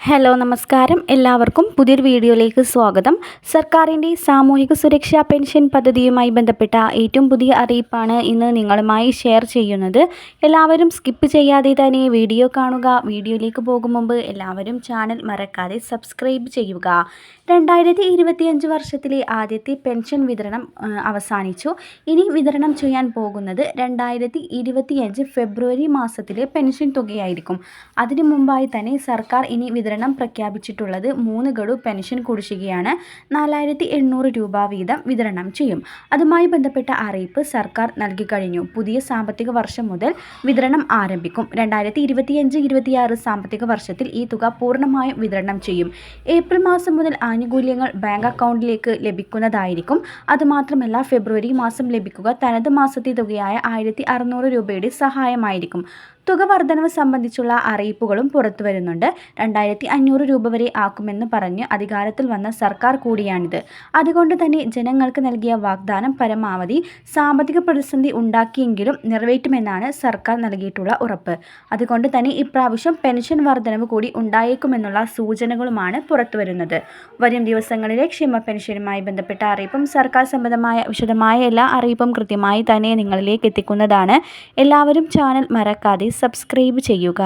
Hello നമസ്കാരം. എല്ലാവർക്കും പുതിയൊരു വീഡിയോയിലേക്ക് സ്വാഗതം. സർക്കാരിന്റെ സാമൂഹിക സുരക്ഷാ പെൻഷൻ പദ്ധതിയുമായി ബന്ധപ്പെട്ട ഏറ്റവും പുതിയ അറിയിപ്പാണ് ഇന്ന് നിങ്ങളുമായി ഷെയർ ചെയ്യുന്നത്. എല്ലാവരും സ്കിപ്പ് ചെയ്യാതെ തന്നെ വീഡിയോ കാണുക. വീഡിയോയിലേക്ക് പോകും മുമ്പ് എല്ലാവരും ചാനൽ മറക്കാതെ സബ്സ്ക്രൈബ് ചെയ്യുക. രണ്ടായിരത്തി ഇരുപത്തിയഞ്ച് വർഷത്തിലെ ആദ്യത്തെ പെൻഷൻ വിതരണം അവസാനിച്ചു. ഇനി വിതരണം ചെയ്യാൻ പോകുന്നത് രണ്ടായിരത്തി ഇരുപത്തിയഞ്ച് ഫെബ്രുവരി മാസത്തിലെ പെൻഷൻ തുകയായിരിക്കും. അതിനു മുമ്പായി തന്നെ സർക്കാർ ഇനി വിതരണം പ്രഖ്യാപിച്ചിട്ടുള്ളത് മൂന്ന് ഗഡു പെൻഷൻ കുടിശ്ശികയാണ്. നാലായിരത്തി എണ്ണൂറ് രൂപ വീതം വിതരണം ചെയ്യും. അതുമായി ബന്ധപ്പെട്ട അറിയിപ്പ് സർക്കാർ നൽകി കഴിഞ്ഞു. പുതിയ സാമ്പത്തിക വർഷം മുതൽ വിതരണം ആരംഭിക്കും. രണ്ടായിരത്തി ഇരുപത്തിയഞ്ച് ഇരുപത്തിയാറ് സാമ്പത്തിക വർഷത്തിൽ ഈ തുക പൂർണമായും വിതരണം ചെയ്യും. ഏപ്രിൽ മാസം മുതൽ ആനുകൂല്യങ്ങൾ ബാങ്ക് അക്കൗണ്ടിലേക്ക് ലഭിക്കുന്നതായിരിക്കും. അതുമാത്രമല്ല ഫെബ്രുവരി മാസം ലഭിക്കുക തനത് മാസത്തെ തുകയായ ആയിരത്തി അറുന്നൂറ് രൂപയുടെ സഹായമായിരിക്കും. തുക വർധനവ് സംബന്ധിച്ചുള്ള അറിയിപ്പുകളും പുറത്തു വരുന്നുണ്ട്. രണ്ടായിരത്തി അഞ്ഞൂറ് രൂപ വരെ ആക്കുമെന്ന് പറഞ്ഞ് അധികാരത്തിൽ വന്ന സർക്കാർ കൂടിയാണിത്. അതുകൊണ്ട് തന്നെ ജനങ്ങൾക്ക് നൽകിയ വാഗ്ദാനം പരമാവധി സാമ്പത്തിക പ്രതിസന്ധി ഉണ്ടാക്കിയെങ്കിലും നിറവേറ്റുമെന്നാണ് സർക്കാർ നൽകിയിട്ടുള്ള ഉറപ്പ്. അതുകൊണ്ട് തന്നെ ഇപ്രാവശ്യം പെൻഷൻ വർധനവ് കൂടി ഉണ്ടായേക്കുമെന്നുള്ള സൂചനകളുമാണ് പുറത്തു വരുന്നത്. വരും ദിവസങ്ങളിലെ ക്ഷേമ പെൻഷനുമായി ബന്ധപ്പെട്ട അറിയിപ്പും സർക്കാർ സംബന്ധമായ വിശദമായ എല്ലാ അറിയിപ്പും കൃത്യമായി തന്നെ നിങ്ങളിലേക്ക് എത്തിക്കുന്നതാണ്. എല്ലാവരും ചാനൽ മറക്കാതെ സബ്സ്ക്രൈബ് ചെയ്യുക.